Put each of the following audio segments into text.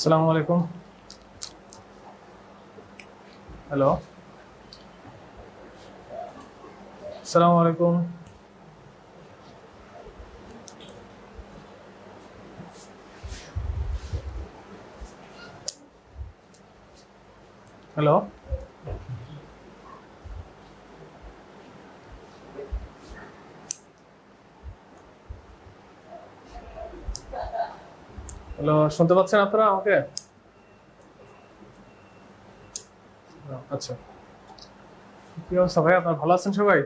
আসসালামু আলাইকুম হ্যালো আসসালামু আলাইকুম হ্যালো হ্যালো, শুনতে পাচ্ছেন আপনারা আমাকে? আচ্ছা। কি অবস্থা ভাই? আপনার ভালো আছেন সবাই?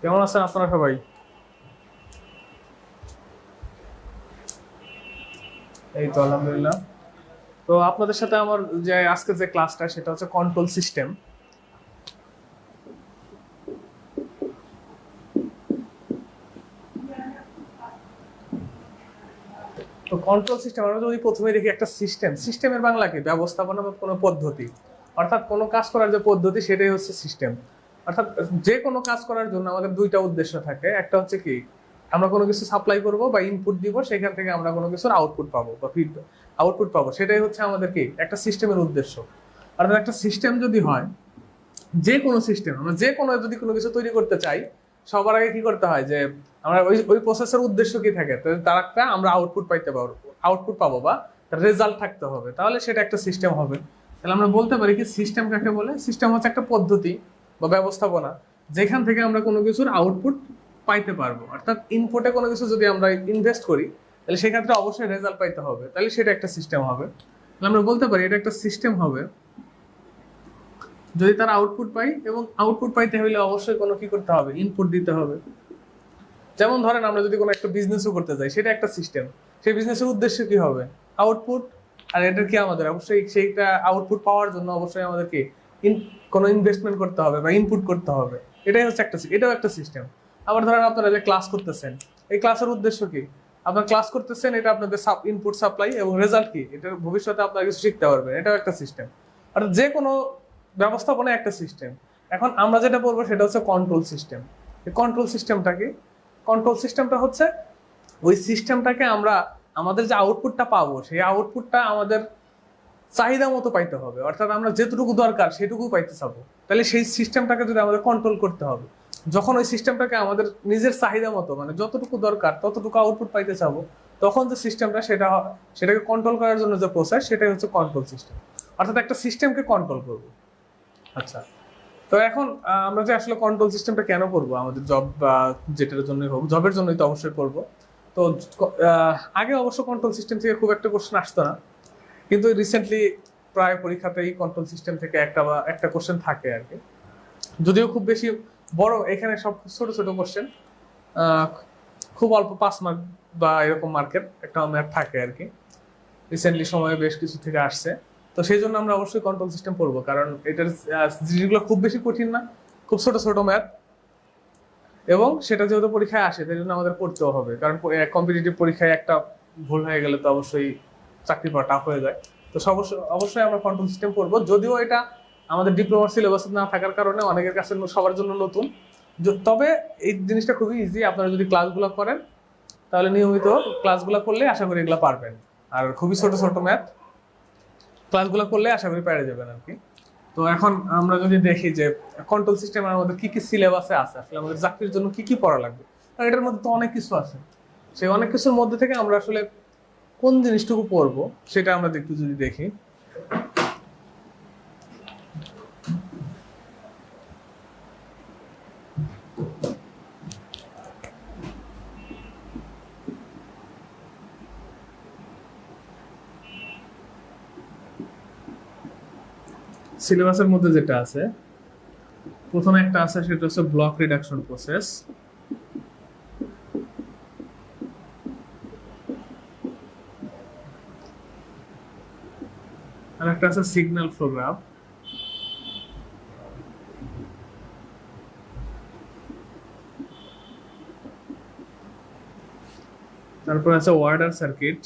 কেমন আছেন আপনারা সবাই? এই তো, আলহামদুলিল্লাহ। তো আপনাদের সাথে আমার যে আজকে যে ক্লাসটা সেটা হচ্ছে কন্ট্রোল সিস্টেম কন্ট্রোল সিস্টেম আমরা যদি প্রথমে দেখি একটা সিস্টেম সিস্টেমের বাংলা কি? ব্যবস্থাপনা বা কোনো পদ্ধতি। অর্থাৎ কোনো কাজ করার যে পদ্ধতি, সেটাই হচ্ছে সিস্টেম অর্থাৎ যে কোনো কাজ করার জন্য আমাদের দুইটা উদ্দেশ্য থাকে। একটা হচ্ছে কি, আমরা কোনো কিছু সাপ্লাই করব বা ইনপুট দিব, সেখান থেকে আমরা কোনো কিছুর আউটপুট পাবো বা ফিড আউটপুট পাবো। সেটাই হচ্ছে আমাদের কি? একটা সিস্টেমের উদ্দেশ্য। অর্থাৎ একটা সিস্টেম যদি হয়, যে কোনো সিস্টেম আমরা যে কোনো যদি কোনো কিছু তৈরি করতে চাই সবার আগে কি করতে হয় যে, আমরা ওই ওই প্রসেসের উদ্দেশ্য কি থাকে? তার একটা আমরা আউটপুট পাইতে পারব আউটপুট পাবো বা রেজাল্ট থাকতে হবে। তাহলে সেটা একটা সিস্টেম হবে। তাহলে আমরা বলতে পারি কি সিস্টেম কাকে বলে? সিস্টেম হচ্ছে একটা পদ্ধতি বা ব্যবস্থাপনা যেখান থেকে আমরা কোনো কিছুর আউটপুট পাইতে পারব। অর্থাৎ ইনপুটে কোনো কিছু যদি আমরা ইনভেস্ট করি, তাহলে সেক্ষেত্রে অবশ্যই রেজাল্ট পাইতে হবে। তাহলে সেটা একটা সিস্টেম হবে। তাহলে আমরা বলতে পারি এটা একটা সিস্টেম হবে। যদি তারা আউটপুট পাই এবং আউটপুট পাইতে হলে অবশ্যই কোনো কি করতে হবে? ইনপুট দিতে হবে। যেমন ধরেন আমরা যদি কোনো একটা বিজনেসও করতে যাই, সেটা একটা সিস্টেম সেই বিজনেসের উদ্দেশ্য কি হবে? আউটপুট আর এটার কি আমাদের? অবশ্যই সেইটা আউটপুট পাওয়ার জন্য অবশ্যই আমাদেরকে ইন কোনো ইনভেস্টমেন্ট করতে হবে বা ইনপুট করতে হবে। এটাই হচ্ছে একটা এটাও একটা সিস্টেম আবার ধরেন আপনারা যে ক্লাস করতেছেন, এই ক্লাসের উদ্দেশ্য কি? আপনার ক্লাস করতেছেন, এটা আপনাদের সাপ ইনপুট সাপ্লাই এবং রেজাল্ট কি? এটা ভবিষ্যতে আপনারা কিছু শিখতে পারবেন। এটাও একটা সিস্টেম অর্থাৎ যে কোনো ব্যবস্থাপনা একটা সিস্টেম এখন আমরা যেটা বলব সেটা হচ্ছে কন্ট্রোল সিস্টেম কন্ট্রোল সিস্টেমটা কি? কন্ট্রোল সিস্টেমটা হচ্ছে ওই সিস্টেমটাকে আমরা আমাদের যে আউটপুটটা পাবো, সেই আউটপুটটা আমাদের চাহিদা মতো পাইতে হবে। অর্থাৎ আমরা যেটুকু দরকার সেটুকু পাইতে চাবো। তাহলে সেই সিস্টেমটাকে যদি আমাদের কন্ট্রোল করতে হবে, যখন ওই সিস্টেমটাকে আমাদের নিজের চাহিদা মতো মানে যতটুকু দরকার, ততটুকু আউটপুট পাইতে চাবো, তখন যে সিস্টেমটা সেটা সেটাকে কন্ট্রোল করার জন্য যে প্রসেস সেটাই হচ্ছে কন্ট্রোল সিস্টেম অর্থাৎ একটা সিস্টেমকে কন্ট্রোল করব। আচ্ছা। তো এখন আমরা যে আসলে কন্ট্রোল সিস্টেমটা কেন করব? আমাদের জব যেটার জন্যই হোক জবের জন্যই তো অবশ্যই করব। তো আগে অবশ্য কন্ট্রোল সিস্টেম থেকে খুব একটা কোশ্চেন আসতো না। কিন্তু রিসেন্টলি প্রায় পরীক্ষাতেই কন্ট্রোল সিস্টেম থেকে একটা বা, একটা কোশ্চেন থাকে আর কি। যদিও খুব বেশি বড়, এখানে সব ছোট ছোট কোশ্চেন খুব অল্প পাঁচ মার্ক বা, এরকম মার্কের একটা ম্যাথ থাকে আর কি। রিসেন্টলি সময়ে বেশ কিছু থেকে আসছে। তো সেই জন্য আমরা অবশ্যই কন্ট্রোল সিস্টেম পড়ব। কারণ এটার জিনিসগুলো খুব বেশি কঠিন না, খুব ছোট ছোট ম্যাথ এবং সেটা যেহেতু পরীক্ষায় আসে তাই জন্য আমাদের পড়তেও হবে। কারণ কম্পিটিটিভ পরীক্ষায় একটা ভুল হয়ে গেলে তো অবশ্যই চাকরি পাওয়া টাফ হয়ে যায়। তো অবশ্যই আমরা কন্ট্রোল সিস্টেম পড়ব। যদিও এটা আমাদের ডিপ্লোমার সিলেবাসে না থাকার কারণে অনেকের কাছে সবার জন্য নতুন। তবে এই জিনিসটা খুবই ইজি আপনারা যদি ক্লাসগুলো করেন, তাহলে নিয়মিত ক্লাসগুলো করলে আশা করি এগুলো পারবেন। আর খুবই ছোট ছোট ম্যাথ ক্লাসগুলো করলে আশা করি পেরে যাবেন আর কি। তো এখন আমরা যদি দেখি যে কন্ট্রোল সিস্টেমের মধ্যে কি কি সিলেবাসে আছে, আসলে আমাদের চাকরির জন্য কি কি পড়া লাগবে? কারণ এটার মধ্যে তো অনেক কিছু আছে। সেই অনেক কিছুর মধ্যে থেকে আমরা আসলে কোন জিনিসটুকু পড়ব, সেটা আমরা একটু যদি দেখি। সিলেবাসের মধ্যে যেটা আছে, প্রথমে একটা আছে, সেটা হচ্ছে ব্লক রিডাকশন প্রসেস আর একটা আছে সিগন্যাল প্রোগ্রাম তারপর আছে ওয়ার্ডার সার্কিট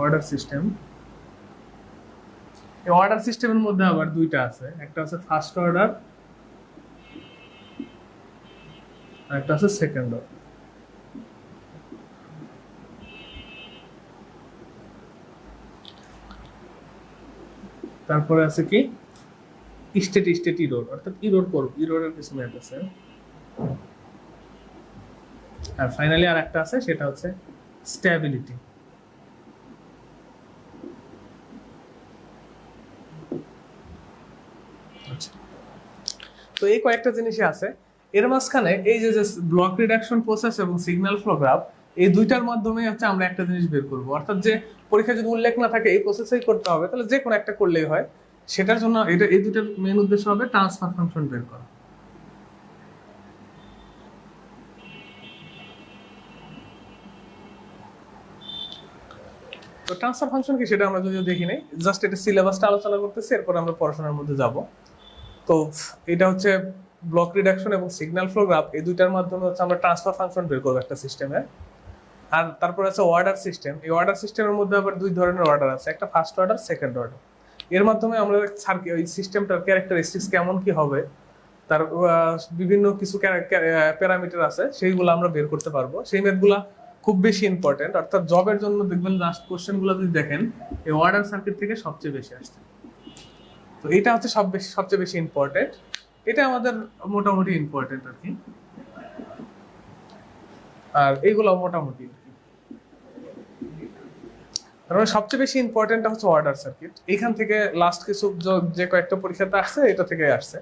অর্ডার সিস্টেম এই অর্ডার সিস্টেমের মধ্যে আবার দুইটা আছে। একটা আছে ফার্স্ট অর্ডার আর একটা আছে সেকেন্ড অর্ডার তারপরে আছে কি? স্টেট স্টেট ইরোড অর্থাৎ ইরোড করব ইরোডের কিছু ম্যাথ আছে। আর ফাইনালি আর একটা আছে, সেটা হচ্ছে স্ট্যাবিলিটি এই কয়েকটা জিনিসই আছে। এর মাঝখানে এই যে ব্লক রিডাকশন প্রসেস এবং সিগন্যাল ফ্লো গ্রাফ এই দুইটার মাধ্যমে হচ্ছে আমরা একটা জিনিস বের করব। অর্থাৎ যে পরীক্ষা যদি উল্লেখ না থাকে, এই প্রসেসেই করতে হবে, তাহলে যে কোনো একটা করলেই হয়। সেটার জন্য এটা, এই দুটার মেন উদ্দেশ্য হবে ট্রান্সফার ফাংশন বের করা। তো ট্রান্সফার ফাংশন কি সেটা আমরা যদিও দেখি নাই জাস্ট এটা সিলেবাসটা আলোচনা করতেছি, এরপর আমরা পড়াশোনার মধ্যে যাব। তো এটা হচ্ছে ব্লক রিডাকশন এবং সিগন্যাল ফ্লো গ্রাফ এই দুইটার মাধ্যমে হচ্ছে আমরা ট্রান্সফার ফাংশন বের করব একটা সিস্টেমে আর তারপর আছে অর্ডার সিস্টেম এই অর্ডার সিস্টেমের মধ্যে আবার দুই ধরনের অর্ডার আছে, একটা ফার্স্ট অর্ডার সেকেন্ড অর্ডার এর মাধ্যমে আমরা সার্কি ওই সিস্টেমটার ক্যারেক্টারিস্টিক্স কেমন কি হবে, তার বিভিন্ন কিছু প্যারামিটার আছে, সেইগুলো আমরা বের করতে পারব। সেই ম্যাথগুলা খুব বেশি ইম্পর্টেন্ট অর্থাৎ জবের জন্য দেখবেন লাস্ট কোশ্চেনগুলো যদি দেখেন, এই অর্ডার সার্কিট থেকে সবচেয়ে বেশি আসছে। তো এটা হচ্ছে সব বেশি সবচেয়ে বেশি ইম্পর্টেন্ট এটা আমাদের মোটামুটি ইম্পর্টেন্ট আর কি। আর এইগুলো মোটামুটি কি। তার মানে সবচেয়ে বেশি ইম্পর্টেন্টটা হচ্ছে অর্ডার সার্কিট এখান থেকে লাস্ট কিছু যে কয়েকটা পরীক্ষাতে আসছে, এটা থেকে আসছে।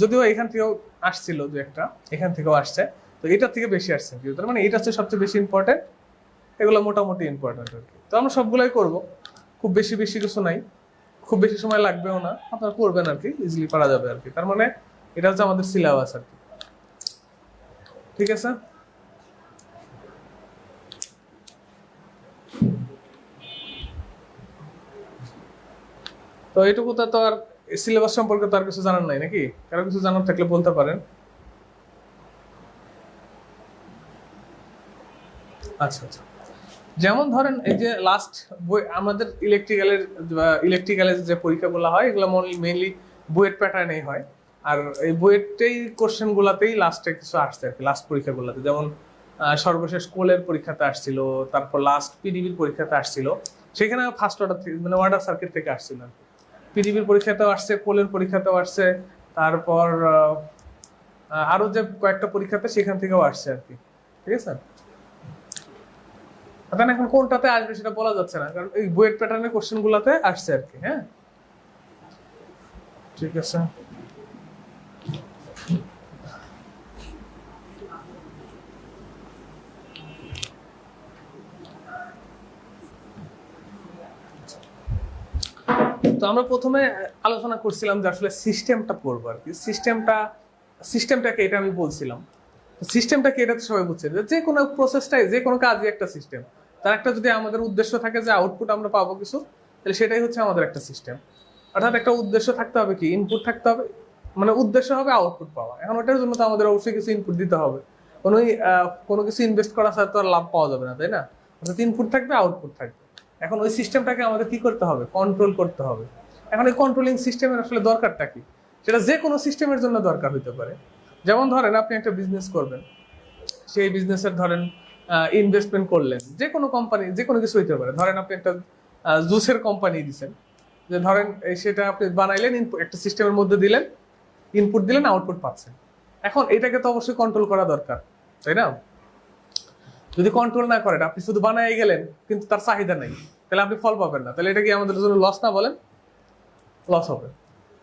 যদিও এখান থেকেও আসছিল দু একটা, এখান থেকেও আসছে। তো এটা থেকে বেশি আসছে কিন্তু তার মানে এটা হচ্ছে সবচেয়ে বেশি ইম্পর্টেন্ট এগুলো মোটামুটি ইম্পর্টেন্ট আর কি। তো আমরা সবগুলাই করব। খুব বেশি বেশি কিছু নাই। খুব বেশি সময় লাগবেও না, আপনারা করবেন আর কি ইজিলি পারা যাবে আর কি। তার মানে এটা হচ্ছে আমাদের সিলেবাস আর কি। ঠিক আছে? তো এইটুকু তো আর সিলেবাস সম্পর্কে তো আর কিছু জানার নাই নাকি? কারও কিছু জানার থাকলে বলতে পারেন। আচ্ছা আচ্ছা। যেমন ধরেন এই যে লাস্ট বই আমাদের ইলেকট্রিক্যালের ইলেকট্রিক্যালের যে পরীক্ষাগুলো হয় এগুলো মেইনলি বুয়েট প্যাটার্নেই হয়। আর এই বুয়েটেই কোশ্চেন গুলাতেই লাস্টে কিছু আসছে আর কি লাস্ট পরীক্ষাগুলোতে। যেমন সর্বশেষ কোলের পরীক্ষাতে আসছিল তারপর লাস্ট পিডিবির পরীক্ষাতে আসছিল। সেখানে ফার্স্ট অর্ডার মানে অর্ডার সার্কিট থেকে আসছিল আর কি। পিডিবির পরীক্ষাতেও আসছে কোলের পরীক্ষাতেও আসছে তারপর আহ, আহ, আরও যে কয়েকটা পরীক্ষাতে সেখান থেকেও আসছে আর কি। ঠিক আছে? এখন এখন কোনটাতে আসবে সেটা বলা যাচ্ছে না, কারণ এই বুয়েট প্যাটার্নের কোশ্চেন গুলাতে আসছে আর কি হ্যাঁ? ঠিক আছে। তো আমরা প্রথমে আলোচনা করছিলাম যে আসলে সিস্টেমটা পড়ব আর কি। সিস্টেমটা সিস্টেমটাকে এটা আমি বলছিলাম। সিস্টেমটাকে এটা সবাই বুঝছে যে কোনো প্রসেসটাই যে কোনো কাজই একটা সিস্টেম তার একটা যদি আমাদের উদ্দেশ্য থাকে যে আউটপুট আমরা পাবো কিছু, তাহলে সেটাই হচ্ছে আমাদের একটা সিস্টেম অর্থাৎ একটা উদ্দেশ্য থাকতে হবে কি? ইনপুট থাকতে হবে মানে উদ্দেশ্য হবে আউটপুট পাওয়া। এখন ওটার জন্য তো আমাদের অবশ্যই কিছু ইনপুট দিতে হবে। কোনো কোনো কিছু ইনভেস্ট করা ছাড়া তো আর লাভ পাওয়া যাবে না, তাই না? অর্থাৎ ইনপুট থাকবে আউটপুট থাকবে। এখন ওই সিস্টেমটাকে আমাদের কি করতে হবে? কন্ট্রোল করতে হবে। এখন এই কন্ট্রোলিং সিস্টেমের আসলে দরকারটা কি? সেটা যে কোনো সিস্টেমের জন্য দরকার হতে পারে। যেমন ধরেন আপনি একটা বিজনেস করবেন। সেই বিজনেসের ধরেন ইনভেস্টমেন্ট করলেন, যে কোনো কোম্পানি যে কোনো কিছু হইতে পারে। ধরেন আপনি একটা জুসের কোম্পানি দিছেন। যে ধরেন সেটা আপনি বানাইলেন একটা সিস্টেমের মধ্যে দিলেন ইনপুট দিলেন আউটপুট পাচ্ছেন। এখন এটাকে তো অবশ্যই কন্ট্রোল করা দরকার, তাই না? যদি কন্ট্রোল না করেন, আপনি শুধু বানাই গেলেন, কিন্তু তার চাহিদা নেই। তাহলে আপনি ফল পাবেন না। তাহলে এটা কি আমাদের জন্য লস না বলেন? লস হবে।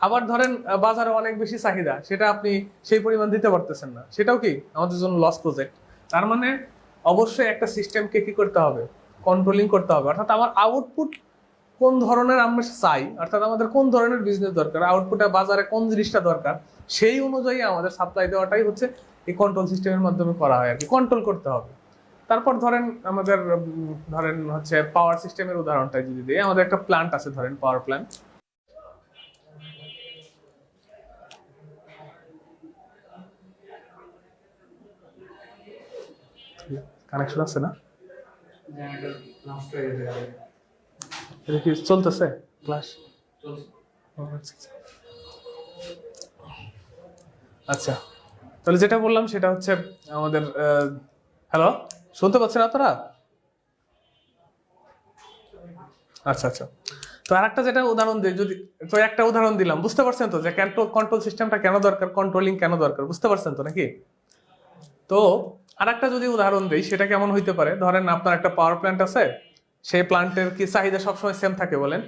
আবার ধরেন বাজারে অনেক বেশি চাহিদা, সেটা আপনি সেই পরিমাণ দিতে পারতেছেন না। সেটাও কি আমাদের জন্য লস প্রজেক্ট তার মানে অবশ্যই একটা সিস্টেমকে কি করতে হবে? কন্ট্রোলিং করতে হবে। অর্থাৎ আমার আউটপুট কোন ধরনের আমরা চাই? অর্থাৎ আমাদের কোন ধরনের বিজনেস দরকার? আউটপুটে বাজারে কোন জিনিসটা দরকার? সেই অনুযায়ী আমাদের সাপ্লাই দেওয়াটাই হচ্ছে এই কন্ট্রোল সিস্টেমের মাধ্যমে করা হয় আর কি। কন্ট্রোল করতে হবে। তারপর ধরেন আমাদের ধরেন হচ্ছে পাওয়ার সিস্টেমের উদাহরণটা যদি দিই, আমাদের একটা প্ল্যান্ট আছে, ধরেন পাওয়ার প্ল্যান্ট কানেকশন আছে না? এটা কি চলতেছে? ক্লাস আচ্ছা তাহলে যেটা বললাম সেটা হচ্ছে আমাদের হ্যালো শুনতে পাচ্ছেন আপনারা? আচ্ছা আচ্ছা। তো আর একটা যেটা উদাহরণ দিই যদি তো একটা উদাহরণ দিলাম বুঝতে পারছেন তো যে কন্ট্রোল সিস্টেমটা কেন দরকার কন্ট্রোলিং কেন দরকার বুঝতে পারছেন তো নাকি? তো আরেকটা যদি উদাহরণ দিই, সেটা কেমন হইতে পারে? ধরেন আপনার একটা পাওয়ার প্ল্যান্ট আছে, সেই প্ল্যান্টের কি চাহিদা সবসময় সেম থাকে বলেন?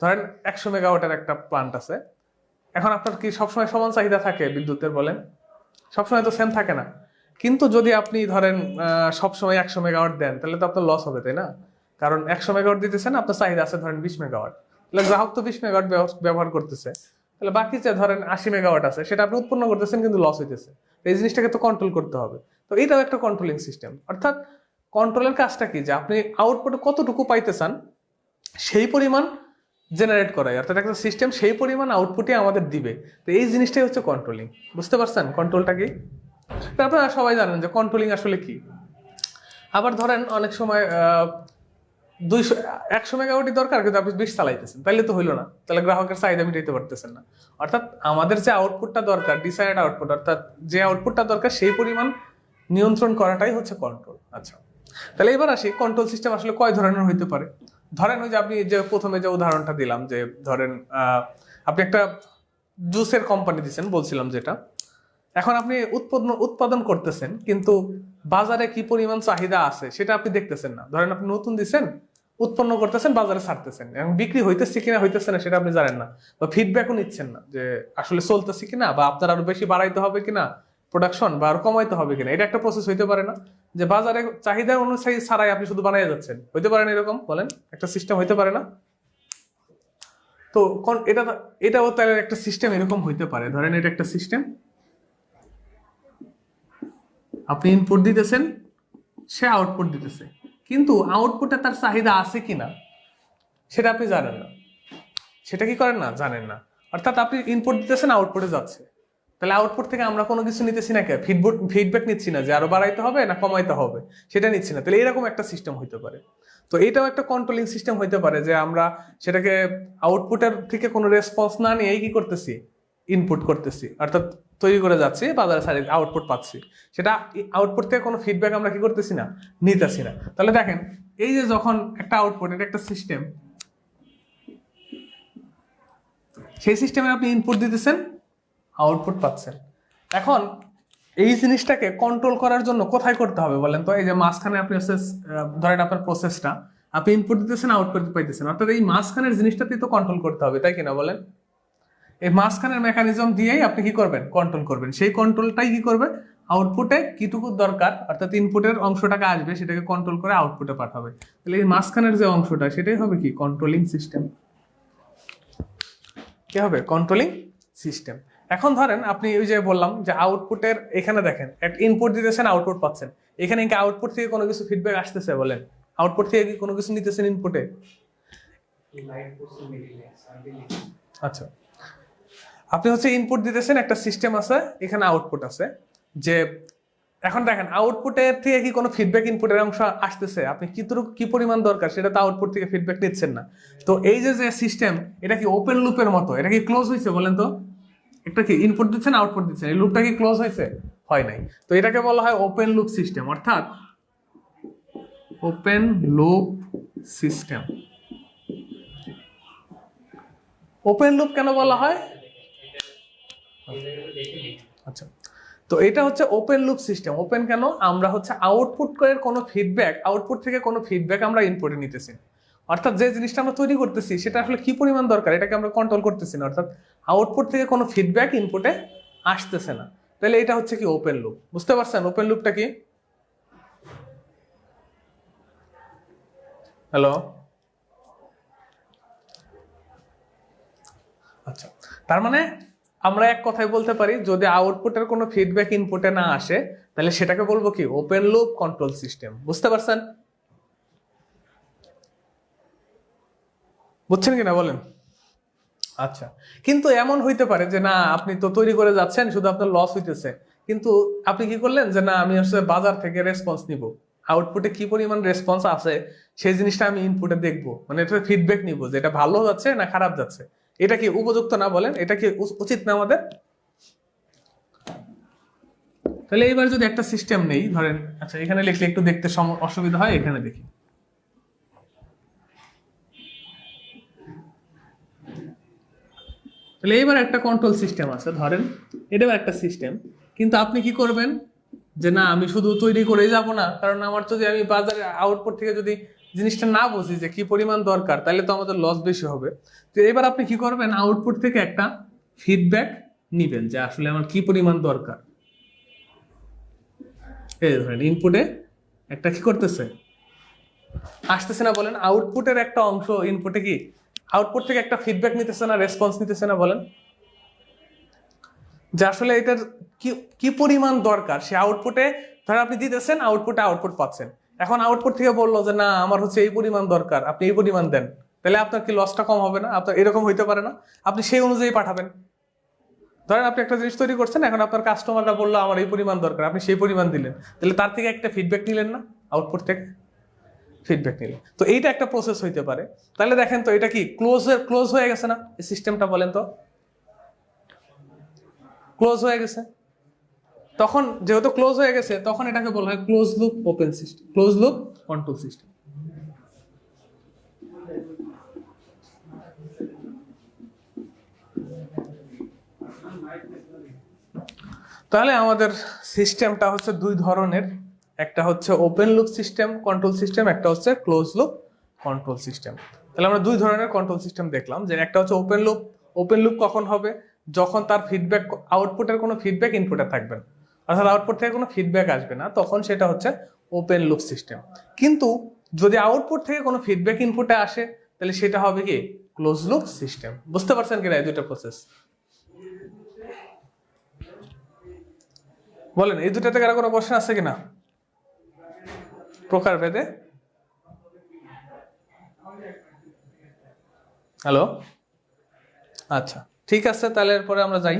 ধরেন একশো মেগাওয়াটের একটা প্ল্যান্ট আছে, এখন আপনার কি সবসময় সমান চাহিদা থাকে বিদ্যুতের বলেন? সবসময় তো সেম থাকে না। কিন্তু যদি আপনি ধরেন সবসময় একশো মেগাওয়াট দেন, তাহলে তো আপনার লস হবে, তাই না? কারণ একশো মেগাওয়াট দিতেছেন, আপনার চাহিদা আছে ধরেন বিশ মেগাওয়াট তাহলে গ্রাহক তো বিশ মেগাওয়াট ব্যব- ব্যবহার করতেছে। তাহলে বাকি যে ধরেন আশি মেগাওয়াট আছে, সেটা আপনি উৎপন্ন করতেছেন, কিন্তু লস হইতেছে। এই জিনিসটাকে তো কন্ট্রোল করতে হবে। তো এটাও একটা কন্ট্রোলিং সিস্টেম অর্থাৎ কন্ট্রোলের কাজটা কি? যে আপনি আউটপুটে কতটুকু পাইতে চান সেই পরিমাণ জেনারেট করায় অর্থাৎ একটা সিস্টেম সেই পরিমাণ আউটপুটই আমাদের দিবে। তো এই জিনিসটাই হচ্ছে কন্ট্রোলিং বুঝতে পারছেন কন্ট্রোলটা কি? তো আপনারা সবাই জানেন যে কন্ট্রোলিং আসলে কি? আবার ধরেন অনেক সময় দুইশো, একশো মেগাওয়াটই দরকার, কিন্তু আপনি বিশ চালাইতেছেন। তাহলে তো হইল না। তাহলে গ্রাহকের চাহিদা মিটাইতে পারতেছেন না। অর্থাৎ আমাদের যে আউটপুটটা দরকার ডিসাইড আউটপুট অর্থাৎ যে আউটপুটটা দরকার, সেই পরিমাণ নিয়ন্ত্রণ করাটাই হচ্ছে কন্ট্রোল আচ্ছা তাহলে এবার আসি কন্ট্রোল সিস্টেম আসলে কয় ধরনের হইতে পারে? ধরেন ওই যে আপনি যে প্রথমে যে উদাহরণটা দিলাম যে ধরেন আপনি একটা জুসের কোম্পানি দিচ্ছেন বলছিলাম যেটা। এখন আপনি উৎপাদন উৎপাদন করতেছেন, কিন্তু বাজারে কি পরিমাণ চাহিদা আছে সেটা আপনি দেখতেছেন না। ধরেন আপনি নতুন দিচ্ছেন উৎপন্ন করতেছেন, বাজারে ছাড়তেছেন, এবং বিক্রি হইতেছে কিনা, হইতেছে না, সেটা আপনি জানেন না, বা ফিডব্যাকও নিচ্ছেন না যে আসলে চলতেছে কিনা, বা আপনার আরও বেশি বাড়াইতে হবে কিনা প্রোডাকশন বা আরও কমাইতে হবে কিনা? এটা একটা প্রসেস হইতে পারে না। যে বাজারে চাহিদা অনুযায়ী ছাড়াই আপনি শুধু বানাই যাচ্ছেন। হইতে পারে না এরকম, বলেন। একটা সিস্টেম হইতে পারে না। তো এটা এটাও তাহলে একটা সিস্টেম এরকম হইতে পারে। ধরেন এটা একটা সিস্টেম আপনি ইনপুট দিতেছেন, সে আউটপুট দিতেছে। কিন্তু আউটপুটে তার চাহিদা আছে কিনা, সেটা আপনি জানেন না। সেটা কি করেন না? জানেন না। অর্থাৎ আপনি ইনপুট দিতেছেন আউটপুটে যাচ্ছে। তাহলে আউটপুট থেকে আমরা কোনো কিছু নিতেছি না কে? ফিডব্যাক ফিডব্যাক নিচ্ছি না যে আরও বাড়াইতে হবে না কমাইতে হবে। সেটা নিচ্ছি না। তাহলে এরকম একটা সিস্টেম হইতে পারে। তো এটাও একটা কন্ট্রোলিং সিস্টেম হইতে পারে যে আমরা সেটাকে আউটপুটের থেকে কোনো রেসপন্স না নিয়েই কি করতেছি? ইনপুট করতেছি। অর্থাৎ তৈরি করে যাচ্ছি, বাজারে সারি আউটপুট পাচ্ছি। সেটা আউটপুট থেকে কোনো ফিডব্যাক আমরা কি করতেছি না? নিতেছি না। তাহলে দেখেন, এই যে যখন একটা আউটপুট এটা একটা সিস্টেম সেই সিস্টেমে আপনি ইনপুট দিতেছেন আউটপুট পাচ্ছেন। এখন এই জিনিসটাকে কন্ট্রোল করার জন্য কোথায় করতে হবে বলেন তো? এই যে মাঝখানে আপনি হচ্ছে ধরেন আপনার প্রসেসটা আপনি ইনপুট দিতেছেন আউটপুট পাইতেছেন। অর্থাৎ এই মাঝখানের জিনিসটাতেই তো কন্ট্রোল করতে হবে, তাই কিনা বলেন? এই মাঝখানের মেকানিজম দিয়েই আপনি কি করবেন? কন্ট্রোল করবেন। সেই কন্ট্রোলটাই কি করবে? আউটপুটে কিটুকু দরকার, অর্থাৎ ইনপুটের অংশটাকে আসবে, সেটাকে কন্ট্রোল করে আউটপুটে পাঠাবে। তাহলে এই মাঝখানের যে অংশটা, সেটাই হবে কি? কন্ট্রোলিং সিস্টেম কি হবে? কন্ট্রোলিং সিস্টেম এখন ধরেন আপনি ওই যে বললাম যে আউটপুটের এখানে দেখেন ইনপুট দিতেছেন আউটপুট পাচ্ছেন। এখানে কি আউটপুট থেকে কোনো কিছু ফিডব্যাক আসতেছে বলেন? আউটপুট থেকে কি কোনো কিছু নিতেছেন ইনপুটে আচ্ছা। আপনি হচ্ছে ইনপুট দিতেছেন, একটা সিস্টেম আছে, এখানে আউটপুট আছে। যে এখন দেখেন আউটপুটের থেকে কি কোনো ফিডব্যাক ইনপুটের অংশ আসতেছে? আপনি কি তুরু- কি পরিমাণ দরকার? সেটা তো আউটপুট থেকে ফিডব্যাক নিচ্ছেন না। তো এই যে যে সিস্টেম এটা কি ওপেন লুপের মতো? এটা কি ক্লোজ হয়েছে বলেন তো? একটা কি ইনপুট দিচ্ছেন আউটপুট দিচ্ছেন এই লুপটা কি ক্লোজ হয়েছে? হয় নাই। তো এটাকে বলা হয় ওপেন লুপ সিস্টেম অর্থাৎ open loop system open loop কেন বলা হয়? আচ্ছা তো এটা হচ্ছে ওপেন লুপ সিস্টেম ওপেন কেন? আমরা হচ্ছে আউটপুট করে কোনো ফিডব্যাক আউটপুট থেকে কোনো ফিডব্যাক আমরা ইনপুটে নিতেছি। অর্থাৎ যে জিনিসটা আমরা তৈরি করতেছি, সেটা আসলে কি পরিমাণ দরকার? এটাকে আমরা কন্ট্রোল করতেছি না। অর্থাৎ আউটপুট থেকে কোনো ফিডব্যাক ইনপুটে আসতেছে না। তাহলে এটা হচ্ছে কি ওপেন লুপ বুঝতে পারছেন? ওপেন লুপটা কি? হ্যালো আচ্ছা তার মানে আমরা এক কথায় বলতে পারি, যদি আউটপুটের কোনো ফিডব্যাক ইনপুটে না আসে, তাহলে সেটাকে বলব কি? ওপেন লুপ কন্ট্রোল সিস্টেম বুঝতে পারছেন? বুঝছেন কিনা বলেন? আচ্ছা কিন্তু এমন হইতে পারে যে না, আপনি তো তৈরি করে যাচ্ছেন, শুধু আপনার লস হইতেছে। কিন্তু আপনি কি করলেন যে না, আমি হচ্ছে বাজার থেকে রেসপন্স নিব। আউটপুটে কি পরিমাণ রেসপন্স আছে, সেই জিনিসটা আমি ইনপুটে দেখব। মানে এটা ফিডব্যাক নিব যে এটা ভালো যাচ্ছে না খারাপ যাচ্ছে। এটা কি উপযুক্ত না বলেন? এটা কি উচিত না আমাদের? তাহলে এইবার যদি একটা সিস্টেম নেই, ধরেন আচ্ছা এখানে লিখলে একটু দেখতে অসুবিধা হয়, এখানে দেখি। তাহলে এবার একটা কন্ট্রোল সিস্টেম আছে, ধরেন এটাও একটা সিস্টেম কিন্তু আপনি কি করবেন? যে না, আমি শুধু তৈরি করেই যাব না, কারণ আমার যদি আমি বাজারে আউটপুট থেকে যদি জিনিসটা না বুঝি যে কি পরিমাণ দরকার, তাহলে তো আমাদের লস বেশি হবে। তো এবার আপনি কি করবেন? আউটপুট থেকে একটা ফিডব্যাক নিবেন যে আসলে আমার কি পরিমাণ দরকার। এই ধরেন ইনপুটে একটা কি করতেছে? আসতেছে না বলেন আউটপুটের একটা অংশ ইনপুটে কি? আউটপুট থেকে একটা ফিডব্যাক নিতেছে না রেসপন্স নিতেছে না, বলেন। যে আসলে এটার কি পরিমাণ দরকার? সে আউটপুটে ধরেন আপনি দিতেছেন আউটপুটে আউটপুট পাচ্ছেন। এখন আউটপুট থেকে বলল যে, না, আমার হচ্ছে এই পরিমাণ দরকার, আপনি এই পরিমাণ দেন। তাহলে আপনার কি লসটা কম হবে না? আপনার এরকম হইতে পারে না? আপনি সেই অনুযায়ী পাঠাবেন। ধরেন আপনি একটা জিনিস তৈরি করছেন, এখন আপনার কাস্টমাররা বলল, আমার এই পরিমাণ দরকার, আপনি সেই পরিমাণ দিলেন। তাহলে তার থেকে একটা ফিডব্যাক নিলেন না আউটপুট থেকে? ফিডব্যাক নিলেন তো এইটা একটা প্রসেস হইতে পারে। তাহলে দেখেন তো এটা কি ক্লোজ ক্লোজ হয়ে গেছে না? এই সিস্টেমটা বলেন তো। ক্লোজ হয়ে গেছে। তখন যেহেতু ক্লোজ হয়ে গেছে, তখন এটাকে বলা হয় close loop open system close loop control system তাহলে আমাদের সিস্টেমটা হচ্ছে দুই ধরনের। একটা হচ্ছে open loop system control system একটা হচ্ছে ক্লোজ লুপ কন্ট্রোল সিস্টেম তাহলে আমরা দুই ধরনের কন্ট্রোল সিস্টেম দেখলাম, যে একটা হচ্ছে ওপেন লুপ ওপেন লুপ কখন হবে? যখন তার ফিডব্যাক আউটপুটের কোনো ফিডব্যাক ইনপুটে থাকবে না। অর্থাৎ আউটপুট থেকে কোনো ফিডব্যাক আসবে না, তখন সেটা হচ্ছে ওপেন লুপ সিস্টেম কিন্তু যদি আউটপুট থেকে কোনো ফিডব্যাক ইনপুটে আসে, তাহলে সেটা হবে কি? ক্লোজ লুপ সিস্টেম বুঝতে পারছেন কিনা এই দুইটা প্রসেস বলেন, এই দুটাতে কারও কোনো কোশ্চেন আছে কিনা? প্রকার ভেদে? হ্যালো আচ্ছা ঠিক আছে তাহলে এরপরে আমরা যাই।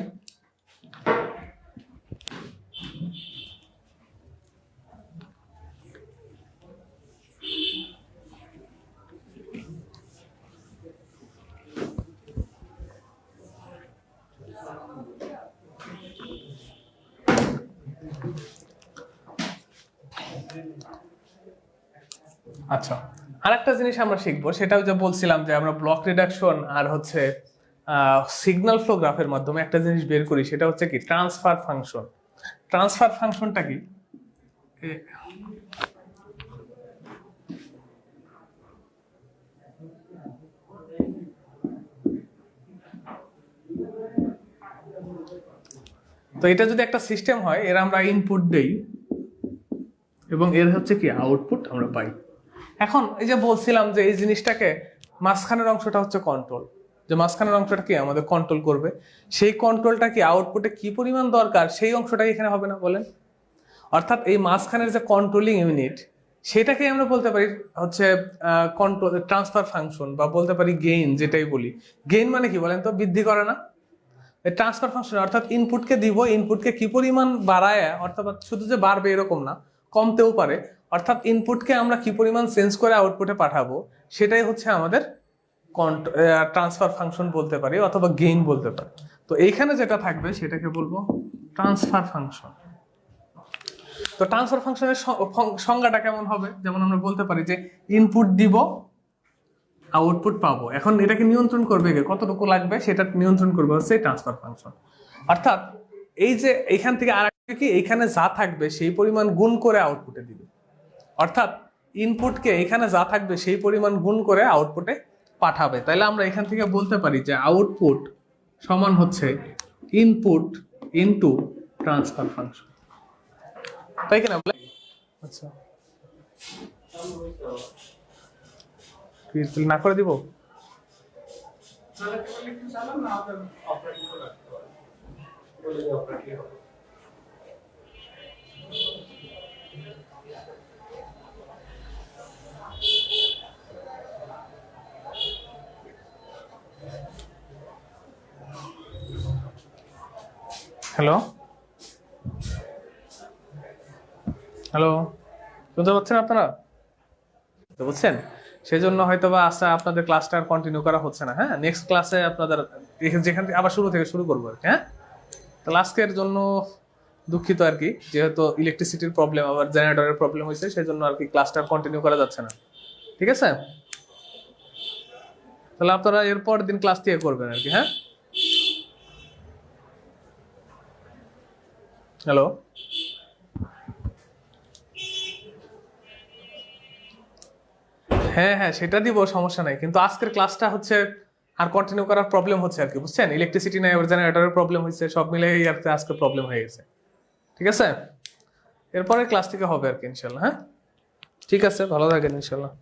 আচ্ছা আরেকটা জিনিস আমরা শিখব সেটাও যে বলছিলাম যে আমরা ব্লক রিডাকশন আর হচ্ছে সিগন্যাল ফ্লো গ্রাফের মাধ্যমে একটা জিনিস বের করি সেটা হচ্ছে কি ট্রান্সফার ফাংশন ট্রান্সফার ফাংশনটা কি? তো এটা যদি একটা সিস্টেম হয় এর আমরা ইনপুট দেই এবং এর হচ্ছে কি আউটপুট আমরা পাই। এখন এই যে বলছিলাম যে এই জিনিসটাকে মাঝখানের অংশটা হচ্ছে কন্ট্রোল যে মাঝখানের অংশটা কি আমাদের কন্ট্রোল করবে? সেই কন্ট্রোলটা কি আউটপুটে কি পরিমাণ দরকার? সেই অংশটা এখানে হবে না বলেন? অর্থাৎ এই মাঝখানের যে কন্ট্রোলিং ইউনিট সেটাকে আমরা বলতে পারি হচ্ছে কন্ট্রোল ট্রান্সফার ফাংশন বা বলতে পারি গেইন যেটাই বলি। গেইন মানে কি বলেন তো? বৃদ্ধি করে না? ট্রান্সফার ফাংশন অর্থাৎ ইনপুটকে দিব ইনপুটকে কি পরিমাণ বাড়ায়, অর্থাৎ শুধু যে বাড়বে এরকম না, কমতেও পারে। অর্থাৎ ইনপুটকে আমরা কি পরিমাণ চেঞ্জ করে আউটপুটে পাঠাবো, সেটাই হচ্ছে আমাদের ট্রান্সফার ফাংশন বলতে পারি অথবা গেইন বলতে পারি। তো এইখানে যেটা থাকবে, সেটাকে বলব ট্রান্সফার ফাংশন তো ট্রান্সফার ফাংশনের সংজ্ঞাটা কেমন হবে? যেমন আমরা বলতে পারি যে ইনপুট দিব আউটপুট পাবো। এখন এটাকে নিয়ন্ত্রণ করবে কতটুকু লাগবে সেটা নিয়ন্ত্রণ করবে হচ্ছে ট্রান্সফার ফাংশন অর্থাৎ এই যে এখান থেকে আর কি? এখানে যা থাকবে, সেই পরিমাণ গুণ করে আউটপুটে দিবে। অর্থাৎ ইনপুটকে এখানে যা থাকবে সেই পরিমাণ গুণ করে আউটপুটে পাঠাবে। তাহলে আমরা এখান থেকে বলতে পারি যে আউটপুট সমান হচ্ছে ইনপুট ইনটু ট্রান্সফার ফাংশন তাই কিনা বলে? আচ্ছা। না করে দিব? চালাতে পারলে কি তাহলে না করে দিব হ্যালো হ্যালো শুনতে পাচ্ছেন আপনারা? বুঝছেন সেজন্য হয়তো বা আচ্ছা আপনাদের ক্লাসটা আর কন্টিনিউ করা হচ্ছে না হ্যাঁ? নেক্সট ক্লাসে আপনাদের যেখান থেকে আবার শুরু থেকে শুরু করব আর কি হ্যাঁ? আজকের জন্য দুঃখিত আর কি, যেহেতু ইলেকট্রিসিটির প্রবলেম আবার জেনারেটরের প্রবলেম হয়েছে সেই জন্য আর কি ক্লাসটা কন্টিনিউ করা যাচ্ছে না, ঠিক আছে? তাহলে আপনারা এরপর দিন ক্লাস থেকে করবেন আর কি হ্যাঁ? হ্যালো হ্যাঁ হ্যাঁ সেটা দিব, সমস্যা নাই। কিন্তু আজকের ক্লাসটা হচ্ছে আর কন্টিনিউ করার প্রবলেম হচ্ছে আর কি, বুঝছেন? ইলেকট্রিসিটি নাই ওর জেনারেটরের প্রবলেম হয়েছে, সব মিলে আজকে প্রবলেম হয়ে গেছে। ঠিক আছে? এরপরে ক্লাস থেকে হবে আর কি, ইনশাল্লাহ হ্যাঁ? ঠিক আছে, ভালো থাকেন, ইনশাল্লাহ।